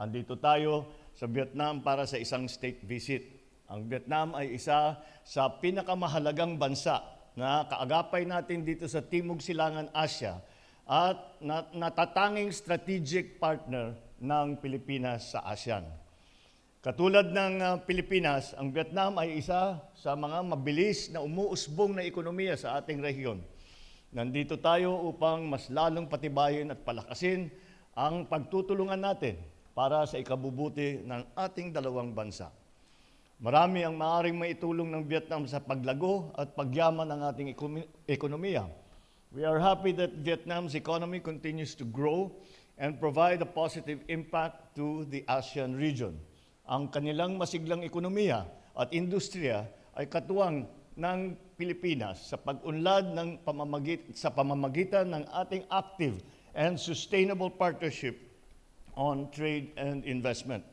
Andito tayo sa Vietnam para sa isang state visit. Ang Vietnam ay isa sa pinakamahalagang bansa na kaagapay natin dito sa Timog Silangan Asya at na- natatanging strategic partner ng Pilipinas sa ASEAN. Katulad ng ah, Pilipinas, ang Vietnam ay isa sa mga mabilis na umuusbong na ekonomiya sa ating rehiyon. Nandito tayo upang mas lalong patibayin at palakasin ang pagtutulungan natin para sa ikabubuti ng ating dalawang bansa. Marami ang maaaring maitulong ng Vietnam sa paglago at pagyaman ng ating ekonomi- ekonomiya. We are happy that Vietnam's economy continues to grow and provide a positive impact to the ASEAN region. Ang kanilang masiglang ekonomiya at industriya ay katuwang ng Pilipinas sa pag-unlad ng pamamagit, sa pamamagitan ng ating active and sustainable partnership on trade and investment.